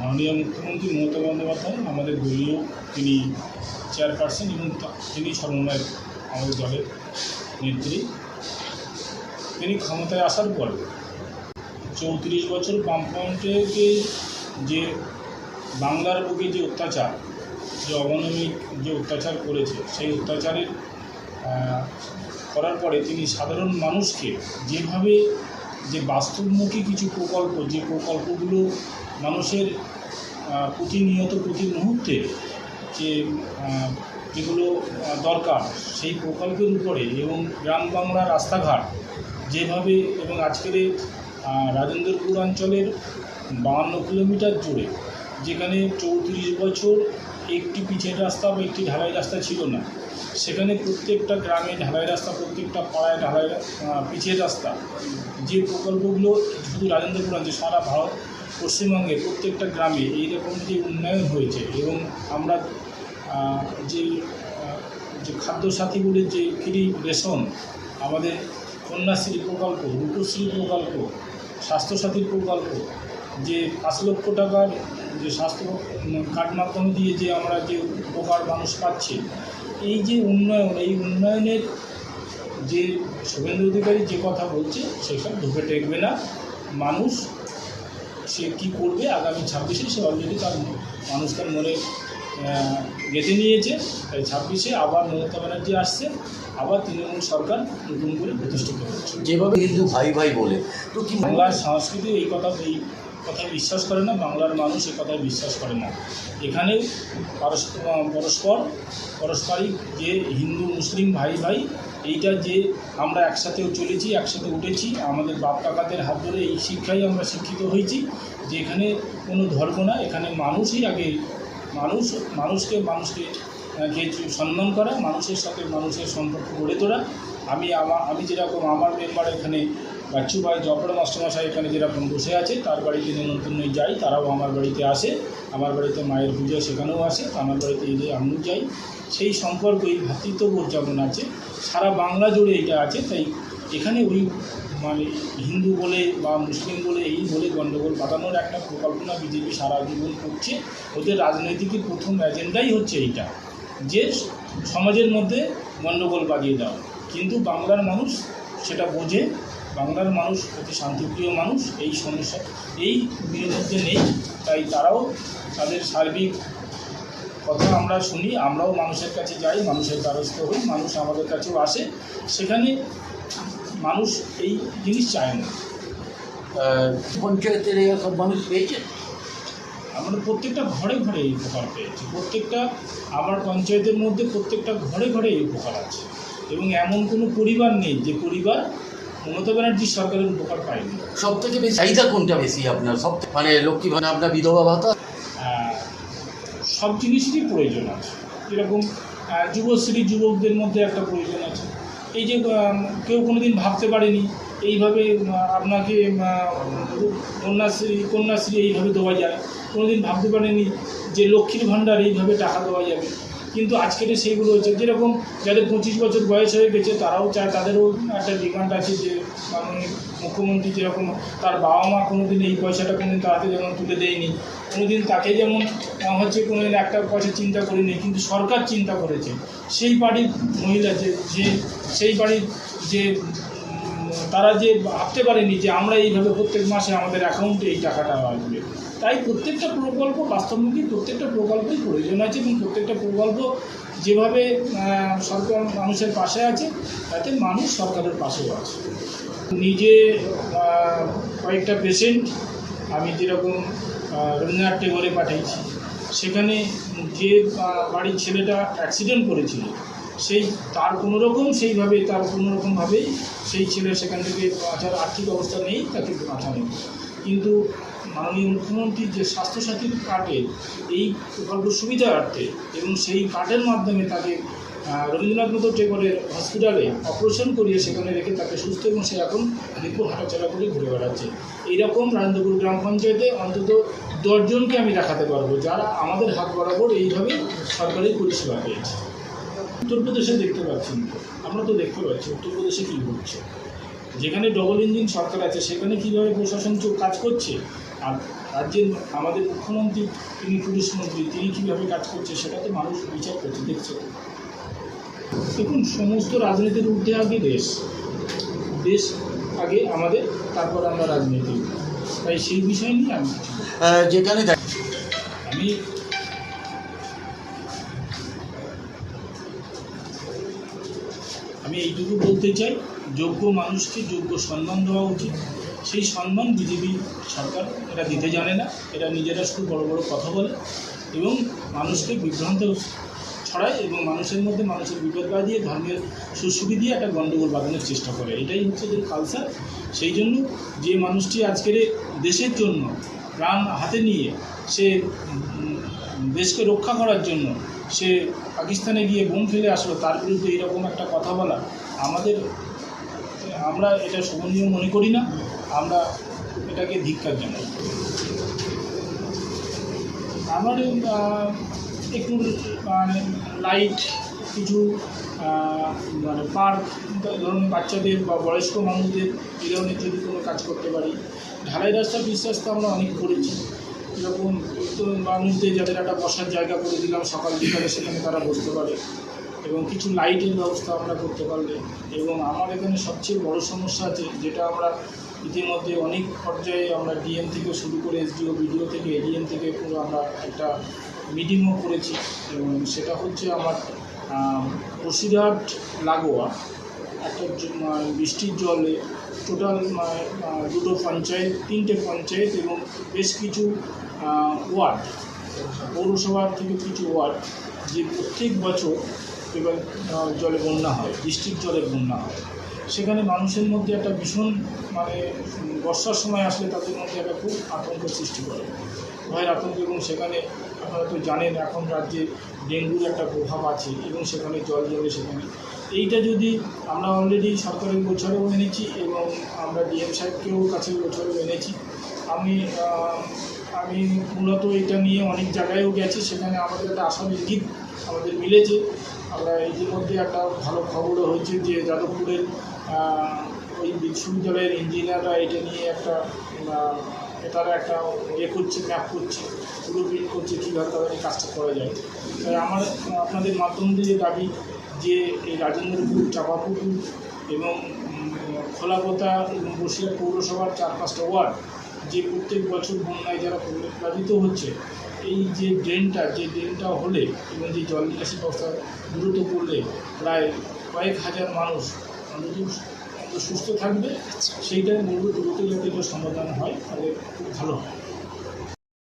মাননীয় মুখ্যমন্ত্রী মমতা বন্দ্যোপাধ্যায়, আমাদের দলীয় তিনি চেয়ারপারসন এবং তিনি সর্বময় আমাদের দলের নেত্রী। তিনি ক্ষমতায় আসার পরে চৌত্রিশ বছর বামফ্রন্টকে যে বাংলার বুকে যে অত্যাচার, যে অমানবিক যে অত্যাচার করেছে, সেই অত্যাচারের করার পরে তিনি সাধারণ মানুষকে যেভাবে যে বাস্তবমুখী কিছু প্রকল্প, যে প্রকল্পগুলো মানুষের প্রতিনিয়ত প্রতি মুহূর্তে যে যেগুলো দরকার সেই প্রকল্পের উপরে এবং গ্রাম বাংলা রাস্তাঘাট যেভাবে এবং আজকের রাজেন্দ্রপুর অঞ্চলের বাহান্ন কিলোমিটার জুড়ে যেখানে চৌত্রিশ বছর একটি পিচের রাস্তা বা একটি ঢালাই রাস্তা ছিল না সেখানে প্রত্যেকটা গ্রামে ঢালাই রাস্তা প্রত্যেকটা পাড়ায় ঢালাই রা- আহ, পিচের রাস্তা যে প্রকল্পগুলো শুধু রাজেন্দ্রপুর অঞ্চল সারা ভারত পশ্চিমবঙ্গে প্রত্যেকটা গ্রামে এইরকম যে উন্নয়ন হয়েছে এবং আমরা যে যে খাদ্যসাথীগুলির যে ফ্রি রেশন, আমাদের কন্যাশ্রী প্রকল্প, রূপশ্রী প্রকল্প, স্বাস্থ্যসাথীর প্রকল্প, যে পাঁচ লক্ষ টাকার যে স্বাস্থ্য কার্ড মাধ্যমে দিয়ে যে আমরা যে উপকার মানুষ পাচ্ছি, এই যে উন্নয়ন, এই উন্নয়নের যে শুভেন্দু অধিকারী যে কথা বলছে, সেসব ঢুকে টেকবে না। মানুষ সে কী করবে আগামী ছাব্বিশে সে অলরেডি তার মানুষ তার মনে গেঁথে নিয়েছে। তাই ছাব্বিশে আবার মমতা ব্যানার্জি আসছে আবার তৃণমূল সরকার নতুন করে প্রতিষ্ঠিত হচ্ছে। যেভাবে হিন্দু ভাই ভাই বলে তো কি বাংলার সংস্কৃতি এই কথা এই কথায় বিশ্বাস করে না, বাংলার মানুষ এ কথায় বিশ্বাস করে না। এখানে পারস্পর পরস্পর, পারস্পরিক যে হিন্দু, মুসলিম ভাই ভাই, এইটা যে আমরা একসাথেও চলেছি, একসাথে উঠেছি, আমাদের বাপ কাকাদের হাত ধরে এই শিক্ষাই আমরা শিক্ষিত হয়েছি যে এখানে কোনো ধর্ম না, এখানে মানুষই আগে, মানুষ, মানুষকে মানুষকে কে সম্মান করা, মানুষের সাথে মানুষের সম্পর্ক গড়ে তোলা। আমি আমি যেরকম আমার মেম্বার এখানে বাচ্চু ভাই জপর মাস্টারমশাই এখানে যেরকম বসে আছে, তার বাড়িতে নিমন্ত্রণে যাই, তারাও আমার বাড়িতে আসে। আমার বাড়িতে মায়ের পুজো সেখানেও আসে আমার বাড়িতে এলে আমিও যাই। সেই সম্পর্ক, এই ভ্রাতৃত্ববোধ যেমন আছে, সারা বাংলা জুড়ে এটা আছে। তাই এখানে ওই মানে হিন্দু বলে বা মুসলিম বলে, এই বলে গণ্ডগোল পাতানোর একটা পরিকল্পনা বিজেপি সারা জীবন করছে। ওদের রাজনৈতিকের প্রথম এজেন্ডাই হচ্ছে এইটা, যে সমাজের মধ্যে গণ্ডগোল বাজিয়ে দেওয়া। কিন্তু বাংলার মানুষ সেটা বোঝে বাংলার মানুষ অতি শান্তিপ্রিয় মানুষ এই সমস্যা এই বিরোধীতে নেই। তাই তারাও তাদের সার্বিক কথা আমরা শুনি আমরাও মানুষের কাছে যাই মানুষের দ্বারস্থ হই মানুষ আমাদের কাছেও আসে। সেখানে মানুষ এই জিনিস চায় না। পঞ্চায়েতের এলাকার মানুষ পেয়েছে? আমরা প্রত্যেকটা ঘরে ঘরে এই উপকার পেয়েছি। প্রত্যেকটা আমার পঞ্চায়েতের মধ্যে প্রত্যেকটা ঘরে ঘরে এই উপকার আছে। এবং এমন কোনো পরিবার নেই যে পরিবার মমতা ব্যানার্জির সরকারের উপকার পায়নি। সব থেকে বেশি চাহিদা কোনটা বেশি আপনার? সব মানে লক্ষ্মী ভাণ্ডার আপনার বিধবা ভাতা? সব জিনিসেরই প্রয়োজন আছে। যেরকম যুবশ্রী যুবকদের মধ্যে একটা প্রয়োজন আছে। এই যে কেউ কোনোদিন ভাবতে পারেনি এইভাবে আপনাকে কন্যাশ্রী কন্যাশ্রী এইভাবে দেওয়া যায়। কোনোদিন ভাবতে পারেনি যে লক্ষ্মীর ভাণ্ডার এইভাবে টাকা দেওয়া যাবে। কিন্তু আজকের সেইগুলো হচ্ছে। যেরকম যাদের পঁচিশ বছর বয়স হয়ে গেছে, তারাও চায়, তাদেরও একটা ডিমান্ড আছে যে, মাননীয় মুখ্যমন্ত্রী যেরকম তার বাবা মা কোনোদিন এই পয়সাটা কোনোদিন হাতে যেমন তুলে দেয়নি, কোনোদিন তাকে যেমন হচ্ছে কোনোদিন একটা পয়সা চিন্তা করেনি, কিন্তু সরকার চিন্তা করেছে। সেই বাড়ির মহিলা যে যে, সেই বাড়ির যে তারা যে ভাবতে পারেনি যে আমরা এইভাবে প্রত্যেক মাসে আমাদের অ্যাকাউন্টে এই টাকাটা আসবে। তাই প্রত্যেকটা প্রকল্প বাস্তবমুখী, প্রত্যেকটা প্রকল্পই প্রয়োজন আছে এবং প্রত্যেকটা প্রকল্প যেভাবে সরকার মানুষের পাশে আছে, তাতে মানুষ সরকারের পাশেও আছে। নিজে কয়েকটা পেশেন্ট আমি যেরকম রবীন্দ্রনাথ টেগরে পাঠিয়েছি সেখানে যে বাড়ির ছেলেটা অ্যাক্সিডেন্ট করেছিল, সেই তার কোনো রকম সেইভাবে, তার কোনো রকমভাবেই সেই ছেলে সেখান থেকে বাঁচার আর্থিক অবস্থা নেই, তাকে বাঁচানো কিন্তু মাননীয় মুখ্যমন্ত্রীর যে স্বাস্থ্যসাথীর কার্ডের এই প্রকল্প সুবিধার্থে এবং সেই কার্ডের মাধ্যমে তাকে রবীন্দ্রনাথ মতো হসপিটালে অপারেশন করিয়ে সেখানে রেখে তাকে সুস্থ এবং সে এখন রিপোর্ট হাঁটাচলা করে ঘুরে বেড়াচ্ছে। এইরকম রাজেন্দ্রপুর গ্রাম পঞ্চায়েতে অন্তত দশজনকে আমি দেখাতে পারব যারা আমাদের হাত বরাবর এইভাবে সরকারি পরিষেবা পেয়েছে। উত্তরপ্রদেশে দেখতে পাচ্ছি না। আমরা তো দেখতে পাচ্ছি, উত্তরপ্রদেশে কী হচ্ছে? যেখানে ডবল ইঞ্জিন সরকার আছে সেখানে কীভাবে প্রশাসন কাজ করছে? আর রাজ্যের আমাদের মুখ্যমন্ত্রী তিনি পুলিশ মন্ত্রী তিনি কীভাবে কাজ করছে সেটা তো মানুষ বিচার করছে দেখছে। দেখুন সমস্ত রাজনীতির ঊর্ধ্বে আগে দেশ। দেশ আগে আমাদের তারপর আমরা রাজনীতি। তাই সেই বিষয় নিয়ে আমি যেখানে দেখ- আমি আমি এইটুকু বলতে চাই, যোগ্য মানুষকে যোগ্য সম্মান দেওয়া উচিত। সেই সম্মান বিজেপি সরকার এটা দিতে জানে না এরা নিজেরা শুধু বড় বড় কথা বলে এবং মানুষকে বিভ্রান্ত ছড়ায় এবং মানুষের মধ্যে মানুষের বিপদ বাঁধিয়ে ধর্মের সুশ্রুতি দিয়ে একটা গণ্ডগোল বাঁধানোর চেষ্টা করে। এটাই হচ্ছে যে কালচার সেই জন্য যে মানুষটি আজকের দেশের জন্য প্রাণ হাতে নিয়ে সে দেশকে রক্ষা করার জন্য সে পাকিস্তানে গিয়ে বোম ফেলে আসলো, তার বিরুদ্ধে এরকম একটা কথা বলা, আমাদের, আমরা এটা শোভনীয় মনে করি না, আমরা এটাকে ধিক্ষার জানাই। আমার একটু মানে লাইট কিছু মানে পার্ক ধরুন বাচ্চাদের বা বয়স্ক মানুষদের, এই ধরনের যদি কোনো কাজ করতে পারি, ঢালাই রাস্তা বিশ্বাস তো আমরা অনেক করেছি। এরকম মানুষদের যাদের একটা বসার জায়গা করে দিলাম, সকাল বিকালে সেখানে তারা বসতে পারে। এবং কিছু লাইটের ব্যবস্থা আমরা করতে পারলে। এবং আমার এখানে সবচেয়ে বড় সমস্যা আছে, যেটা আমরা ইতিমধ্যে অনেক পর্যায়ে আমরা ডিএম থেকে শুরু করে এসডিও বিডিও থেকে এডিএম থেকে পুরো আমরা একটা মিটিংও করেছি। এবং সেটা হচ্ছে আমার বসিরহাট লাগোয়া, একটা জ- বৃষ্টির জলে টোটাল দুটো পঞ্চায়েত, তিনটে পঞ্চায়েত এবং বেশ কিছু ওয়ার্ড, পৌরসভার থেকে কিছু ওয়ার্ড যে প্রত্যেক বছর এবার জলে বন্যা হয় বৃষ্টির জলে বন্যা হয়। সেখানে মানুষের মধ্যে একটা ভীষণ মানে বর্ষার সময় আসলে তাদের মধ্যে একটা খুব আতঙ্ক সৃষ্টি করে, ভয়ের আতঙ্ক এবং সেখানে আপনারা তো জানেন এখন রাজ্যে ডেঙ্গুর একটা প্রভাব আছে এবং সেখানে জল জলে সেখানে এইটা যদি আমরা অলরেডি সরকারের গোছরেও এনেছি এবং আমরা ডিএম সাহেবকেও কাছে গোছরেও এনেছি। আমি আমি মূলত এটা নিয়ে অনেক জায়গায়ও গেছি, সেখানে আমাদের একটা আশার ইঙ্গিত আমাদের মিলেছে। আমরা ইতিমধ্যে একটা ভালো খবরও হয়েছে যে যাদবপুরের ওই বিশ্ববিদ্যালয়ের ইঞ্জিনিয়াররা এটা নিয়ে একটা তারা একটা ইয়ে করছে ম্যাপ করছে পুরো করছে কীভাবে তাদের কাজটা করা যায়। তাই আমার, আপনাদের মাধ্যম দিয়ে দাবি যে এই রাজেন্দ্রপুর চাপাপুকুর এবং খোলাপোতা এবং বসিরহাট পৌরসভার চার পাঁচটা ওয়ার্ড যে প্রত্যেক বছর বন্যায় যারা প্লাবিত হচ্ছে এই যে ড্রেনটা যে ড্রেনটা হলে এবং যে জল নিকাশি ব্যবস্থা দ্রুত করলে প্রায় কয়েক হাজার মানুষ সুস্থ থাকবে সেইটাই বলব দ্রুত যাতে সমাধান হয় তাহলে খুব ভালো হয়।